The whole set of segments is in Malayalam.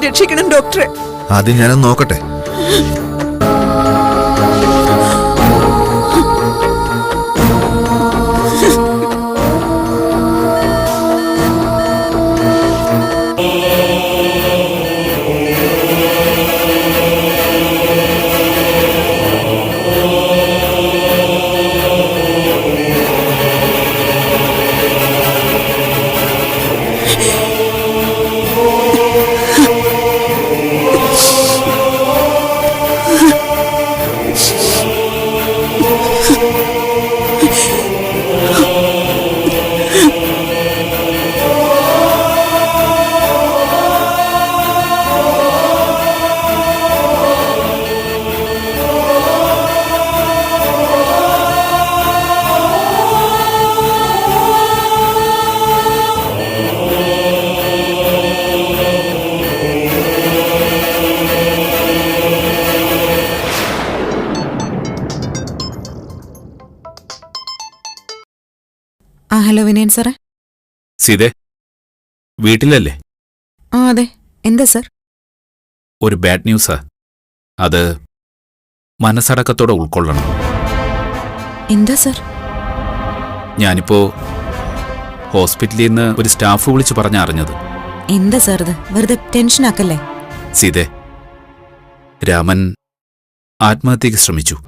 രക്ഷിക്കണം ഡോക്ടറെ. ആദ്യം ഞാനൊന്ന് നോക്കട്ടെ. ഹലോ വിനയൻ സാറേ. സീതേ വീട്ടിലല്ലേ? ആ അതെ. എന്താ സർ? ഒരു ബാഡ് ന്യൂസാ. അത് മനസ്സടക്കത്തോടെ ഉൾക്കൊള്ളണം. എന്താ സാർ? ഞാനിപ്പോ ഹോസ്പിറ്റലിൽ നിന്ന് ഒരു സ്റ്റാഫ് വിളിച്ച് പറഞ്ഞ അറിഞ്ഞത്. എന്താ സാർ ഇത്? വെറുതെ ടെൻഷൻ ആക്കല്ലേ? സീതേ രാമൻ ആത്മഹത്യക്ക് ശ്രമിച്ചു.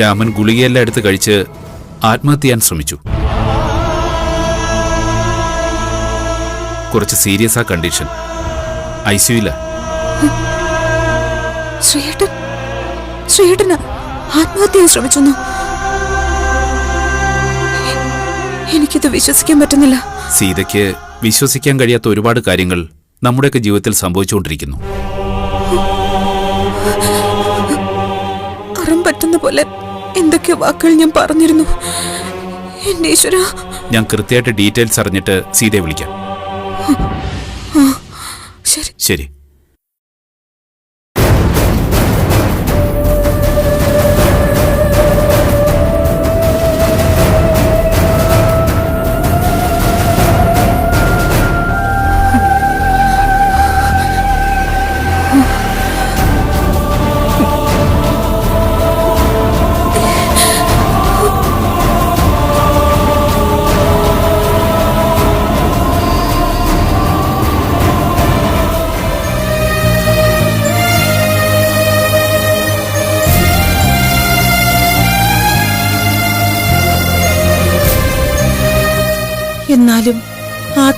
രാമൻ ഗുളികയെല്ലാം എടുത്ത് കഴിച്ച് ആത്മഹത്യ ചെയ്യാൻ ശ്രമിച്ചു. കുറച്ച് സീരിയസ് ആ കണ്ടീഷൻ. ഐ സിയുല ശ്രീയേട്ടൻ ശ്രീയേട്ടന് ആത്മഹത്യ ചെയ്യാൻ ശ്രമിച്ചെന്നോ? എനിക്കിത് വിശ്വസിക്കാൻ പറ്റുന്നില്ല. സീതയ്ക്ക് വിശ്വസിക്കാൻ കഴിയാത്ത ഒരുപാട് കാര്യങ്ങൾ നമ്മുടെയൊക്കെ ജീവിതത്തിൽ സംഭവിച്ചുകൊണ്ടിരിക്കുന്നു. അറം പറ്റുന്ന പോലെ എന്തൊക്കെ വാക്കുകൾ ഞാൻ പറഞ്ഞിരുന്നു? എന്റെ ഈശ്വര. ഞാൻ കൃത്യമായിട്ട് ഡീറ്റെയിൽസ് അറിഞ്ഞിട്ട് സീതയെ വിളിക്കാം. ശരി. ശരി.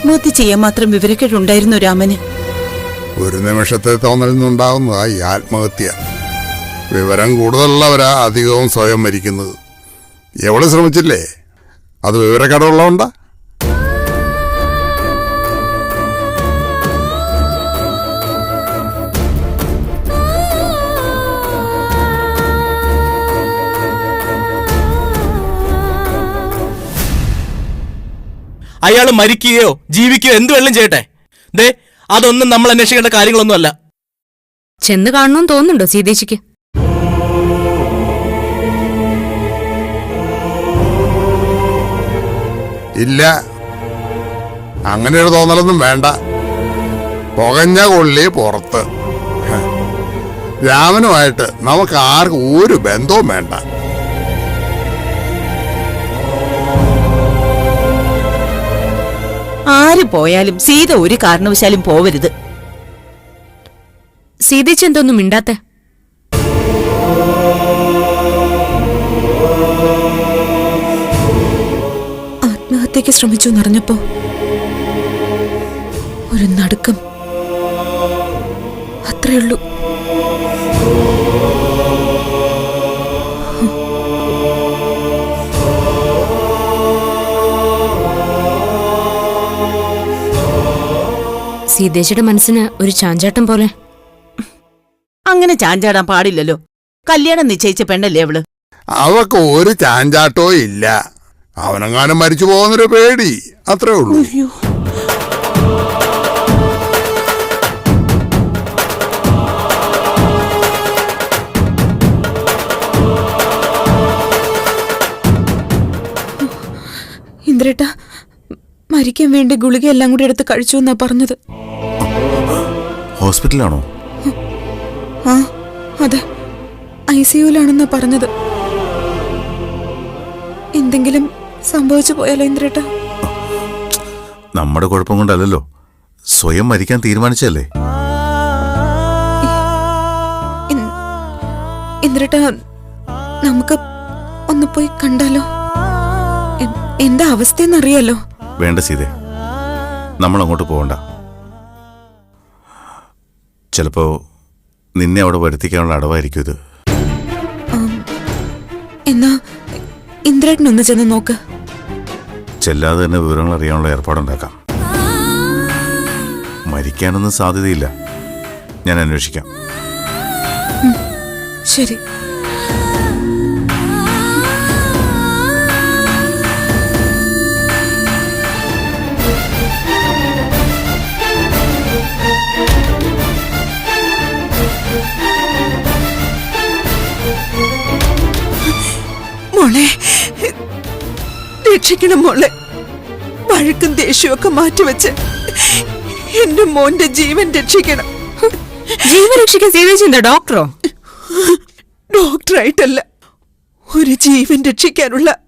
ആത്മഹത്യ ചെയ്യാൻ മാത്രം വിവരക്കേടുണ്ടായിരുന്നു രാമന്? ഒരു നിമിഷത്തെ തോന്നലിൽ നിന്നുണ്ടാകുന്നതാ ആത്മഹത്യ. വിവരം കൂടുതലുള്ളവരാ അധികവും സ്വയം മരിക്കുന്നത്. എവിടെ ശ്രമിച്ചില്ലേ? അത് വിവരക്കടമുള്ളതുകൊണ്ടാ അയാൾ മരിക്കുകയോ ജീവിക്കുകയോ എന്ത് വെള്ളം ചെയ്യട്ടെ. ദേ അതൊന്നും നമ്മൾ അന്വേഷിക്കേണ്ട കാര്യങ്ങളൊന്നുമല്ല. ചെന്ന് കാണണമെന്ന് തോന്നുന്നുണ്ടോ സീതേച്ചിക്ക് ഇല്ല. അങ്ങനെ ഒരു തോന്നലൊന്നും വേണ്ട. പുകഞ്ഞ കൊള്ളി പുറത്ത്. രാമനുമായിട്ട് നമുക്ക് ആർക്കും ഒരു ബന്ധവും വേണ്ട. ആര് പോയാലും സീത ഒരു കാരണവശാലും പോവരുത്. സീതച്ചെന്തൊന്നും മിണ്ടാത്തെ? ആത്മഹത്യക്ക് ശ്രമിച്ചു എന്നറിഞ്ഞപ്പോ ഒരു നടുക്കം. അത്രയുള്ളൂ സീതേശയുടെ മനസ്സിന് ഒരു ചാഞ്ചാട്ടം പോലെ. അങ്ങനെ ചാഞ്ചാടാൻ പാടില്ലല്ലോ. കല്യാണം നിശ്ചയിച്ച പെണ്ണല്ലേ അവൾ? അവക്ക് ഒരു ചാഞ്ചാട്ടോ ഇല്ല. അവനെങ്ങാനും മരിച്ചു പോകുന്നൊരു പേടി. അത്രേ ഉള്ളൂ. ഇന്ദ്രേട്ട മരിക്കാൻ വേണ്ടി ഗുളിക എല്ലാം കൂടി എടുത്ത് കഴിച്ചു എന്നാ പറഞ്ഞത്. ഹോസ്പിറ്റലാണോ? ആ അതെ ഐ സിയുലാണെന്നാ പറഞ്ഞത്. എന്തെങ്കിലും സംഭവിച്ചു പോയാലോ ഇന്ദ്രേട്ടാ? നമ്മുടെ കുഴപ്പം കൊണ്ടല്ലല്ലോ. സ്വയം മരിക്കാൻ തീരുമാനിച്ചല്ലേ? ഇന്ദ്രേട്ട നമുക്ക് ഒന്ന് പോയി കണ്ടാലോ? എന്താ അവസ്ഥയെന്നറിയാലോ? വേണ്ട സീതെ. നമ്മൾ അങ്ങോട്ട് പോകണ്ട ചിലപ്പോ നിന്നെ അവിടെ വരുത്തിക്കാനുള്ള അടവായിരിക്കും ഇത്. എന്നാ ഇന്ദ്രനൊന്ന് ചെന്ന് നോക്ക്. ചെല്ലാതെ തന്നെ വിവരങ്ങൾ അറിയാനുള്ള ഏർപ്പാടുണ്ടാക്കാം. മരിക്കാനൊന്നും സാധ്യതയില്ല. ഞാൻ അന്വേഷിക്കാം. ശരി. മോളെ. രക്ഷിക്കണം മോളെ. വഴക്കും ദേഷ്യമൊക്കെ മാറ്റിവെച്ച് എന്റെ മോന്റെ ജീവൻ രക്ഷിക്കണം. ജീവൻ രക്ഷിക്കാൻ സീതേച്ചി ഡോക്ടറോ? ഡോക്ടറായിട്ടല്ല ഒരു ജീവൻ രക്ഷിക്കാനുള്ള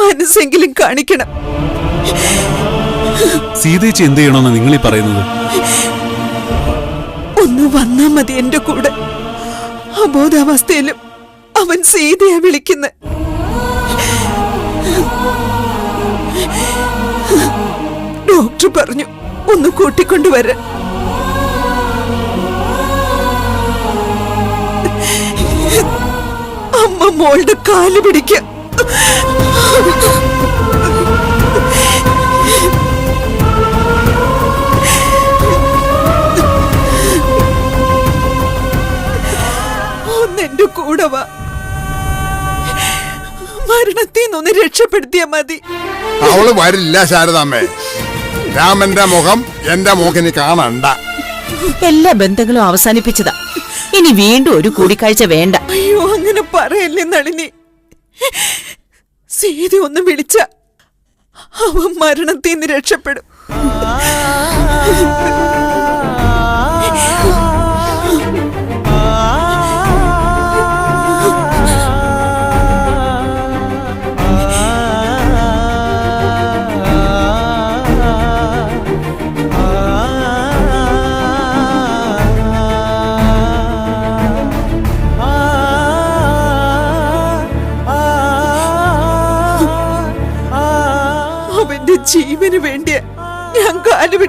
മനസ്സെങ്കിലും കാണിക്കണം. സീതേച്ചി എന്ത് ചെയ്യണമെന്ന് നിങ്ങൾ ഈ പറയുന്നത്? ഒന്ന് വന്നാ മതി എന്റെ കൂടെ. അബോധാവസ്ഥയിലും അവൻ സീതയെ വിളിക്കുന്ന. ഡോക്ടർ പറഞ്ഞു. ഒന്ന് കൂട്ടിക്കൊണ്ടുവരാൻ. അമ്മ മോളുടെ കാൽ പിടിക്ക. മരണത്തിൽ നിന്ന് രക്ഷപ്പെടുത്തിയാ മതി. അവൾ വരില്ല ശാരദാമ്മേ. രാമന്റെ മുഖം എന്റെ മൂക്കിന് കാണണ്ട. എല്ലാ ബന്ധങ്ങളും അവസാനിപ്പിച്ചതാ. ഇനി വീണ്ടും ഒരു കൂടിക്കാഴ്ച വേണ്ട. അയ്യോ അങ്ങനെ പറയല്ലേ നളിനി. സീത ഒന്ന് വിളിച്ച അവൻ മരണത്തിൽ നിന്ന് രക്ഷപ്പെടും.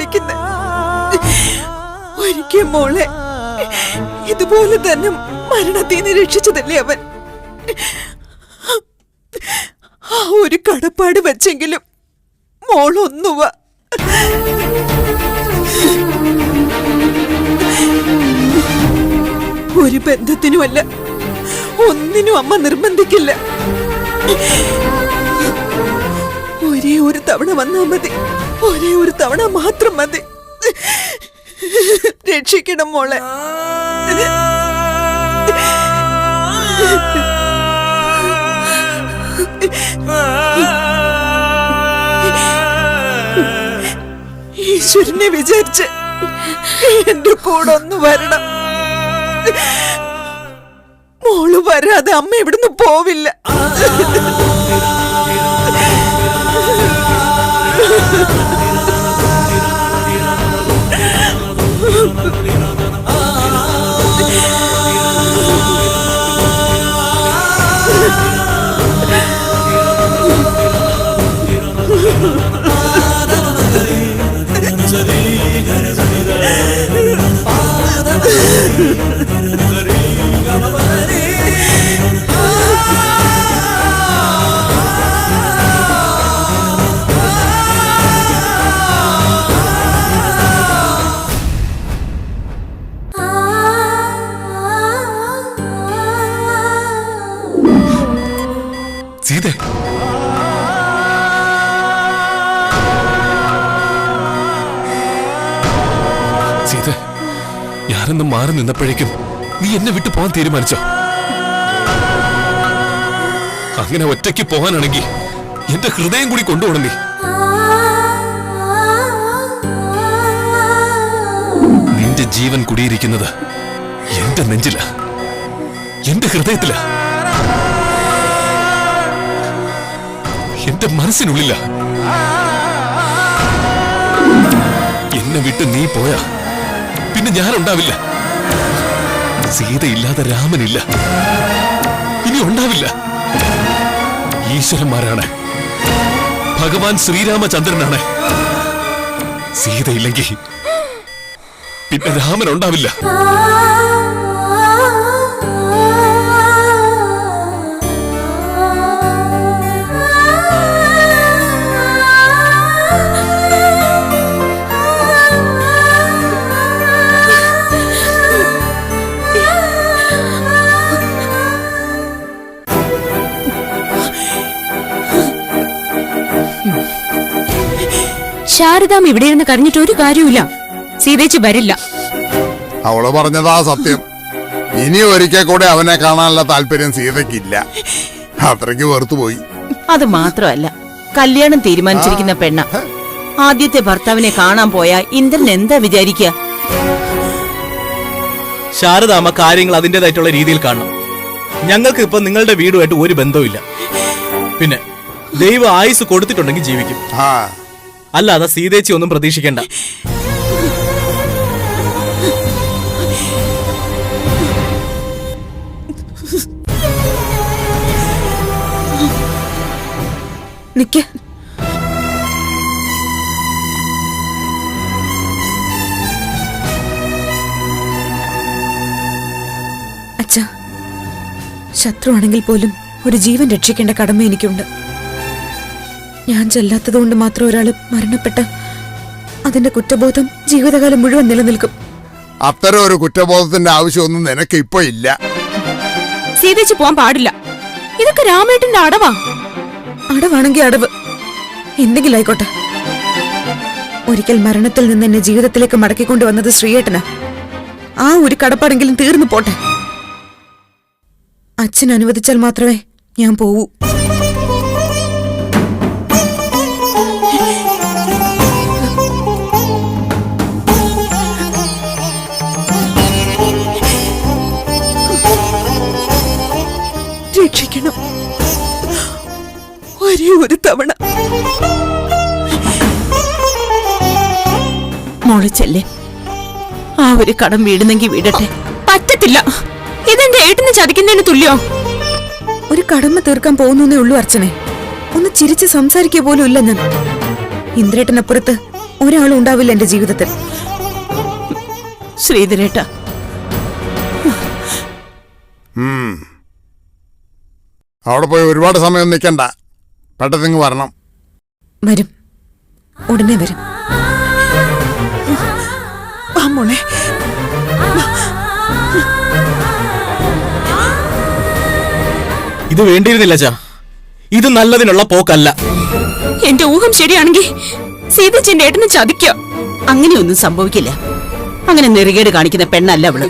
കാൽ പിടിക്കുന്ന. ഒരിക്കൽ മോളെ ഇതുപോലെ തന്നെ മരണത്തിൽ നിന്ന് രക്ഷിച്ചതല്ലേ അവൻ? ആ ഒരു കടപ്പാട് വെച്ചെങ്കിലും മോളൊന്നുവ. ഒരു ബന്ധത്തിനുമല്ല ഒന്നിനും അമ്മ നിർബന്ധിക്കില്ല. ഒരേ ഒരു തവണ വന്നാൽ മതി. ഒരേ ഒരു തവണ മാത്രം മതി. രക്ഷിക്കണം മോളെ. ഈശ്വരനെ വിചാരിച്ച് എന്റെ കൂടെ ഒന്ന് വരണം. മോൾ വരാതെ അമ്മ ഇവിടുന്ന് പോവില്ല. സീതേ സീത ഞാനൊന്ന് മാറി നിന്നപ്പോഴേക്കും നീ എന്നെ വിട്ടു പോകാൻ തീരുമാനിച്ചോ? അങ്ങനെ ഒറ്റയ്ക്ക് പോകാനാണെങ്കിൽ എന്റെ ഹൃദയം കൂടി കൊണ്ടുപോകണം നീ. നിന്റെ ജീവൻ കുടിയിരിക്കുന്നത് എന്റെ നെഞ്ചില. എന്റെ ഹൃദയത്തില. എന്റെ മനസ്സിനുള്ളില്ല എന്നെ വിട്ട് നീ പോയാ പിന്നെ ഞാനുണ്ടാവില്ല. സീതയില്ലാതെ രാമനില്ല. ഇനി ഉണ്ടാവില്ല. ഈശ്വരന്മാരാണ്. ഭഗവാൻ ശ്രീരാമചന്ദ്രനാണ്. സീതയില്ലെങ്കിൽ പിന്നെ രാമൻ ഉണ്ടാവില്ല ശാരദാം ഇവിടെ ഇരുന്ന് കരഞ്ഞിട്ട് ഒരു കാര്യമില്ല സീതേച്ചി വരില്ല. അവൾ പറഞ്ഞതാ സത്യം. ഇനി ഒരിക്കൽ കൂടെ അവനെ കാണാനുള്ള താല്പര്യം സീതയ്ക്കില്ല. അത്രയ്ക്ക് വെറുത്തു പോയി. അത് മാത്രമല്ല കല്യാണം തീരുമാനിച്ചിരിക്കുന്ന പെണ്ണ. ആദ്യത്തെ ഭർത്താവിനെ കാണാൻ പോയാ ഇന്ദ്രൻ എന്താ വിചാരിക്കുക ശാരദാമ്മ കാര്യങ്ങൾ അതിന്റെതായിട്ടുള്ള രീതിയിൽ കാണണം. ഞങ്ങൾക്ക് ഇപ്പൊ നിങ്ങളുടെ വീടുമായിട്ട് ഒരു ബന്ധവുമില്ല. പിന്നെ ദൈവം ആയുസ് കൊടുത്തിട്ടുണ്ടെങ്കിൽ ജീവിക്കും. ആ. അല്ലാതെ സീതേച്ചി ഒന്നും പ്രതീക്ഷിക്കണ്ട. നിക്ക്. അച്ഛ ശത്രുവാണെങ്കിൽ പോലും ഒരു ജീവൻ രക്ഷിക്കേണ്ട കടമ എനിക്കുണ്ട്. ഞാൻ ചെല്ലാത്തതുകൊണ്ട് മാത്രം ഒരാൾ മരണപ്പെട്ട അതിന്റെ കുറ്റബോധം ജീവിതകാലം മുഴുവൻ നിലനിൽക്കും. അത്തരം ഒരു കുറ്റബോധത്തിന്റെ ആവശ്യമൊന്നും നിനക്ക് ഇപ്പൊ ഇല്ല. സീതേച്ചി പോവാൻ പാടില്ല. ഇതൊക്കെ രാമേട്ടന്റെ അടവാ. അടവാണെങ്കിൽ അടവ്. എന്തെങ്കിലും ആയിക്കോട്ടെ ഒരിക്കൽ മരണത്തിൽ നിന്ന് എന്നെ ജീവിതത്തിലേക്ക് മടക്കിക്കൊണ്ടുവന്നത് ശ്രീയേട്ടനാ. ആ ഒരു കടപ്പാടെങ്കിലും തീർന്നു പോട്ടെ. അച്ഛൻ അനുവദിച്ചാൽ മാത്രമേ ഞാൻ പോവൂ. മോളിച്ചല്ലേ ആ ഒരു കടം വീടുന്നെങ്കിൽ വീടട്ടെ. പറ്റത്തില്ല. ഇതെന്റെ ഏട്ടനെ ചതിക്കുന്നതിന് തുല്യോ? ഒരു കടമ തീർക്കാൻ പോകുന്നേ ഉള്ളൂ അർച്ചനെ. ഒന്ന് ചിരിച്ച് സംസാരിക്കുക പോലും ഇല്ല ഞാൻ ഇന്ദ്രേട്ടനപ്പുറത്ത് ഒരാളും ഉണ്ടാവില്ല എന്റെ ജീവിതത്തിൽ. ശ്രീധരേട്ട. അവിടെ പോയി ഒരുപാട് സമയം നിൽക്കണ്ട പെട്ടെന്ന് വരണം. വരും. ഉടനെ വരും. വാ മോളെ. ഇത് വേണ്ടിയിരുന്നില്ല ചാ. ഇത് നല്ലതിനുള്ള പോക്കല്ല. എന്റെ ഊഹം ശരിയാണെങ്കിൽ സീതേച്ചി എന്റെ ഏട്ടനെ ചതിക്കോ. അങ്ങനെയൊന്നും സംഭവിക്കില്ല. അങ്ങനെ നെറുകേട് കാണിക്കുന്ന പെണ്ണല്ല അവൾ.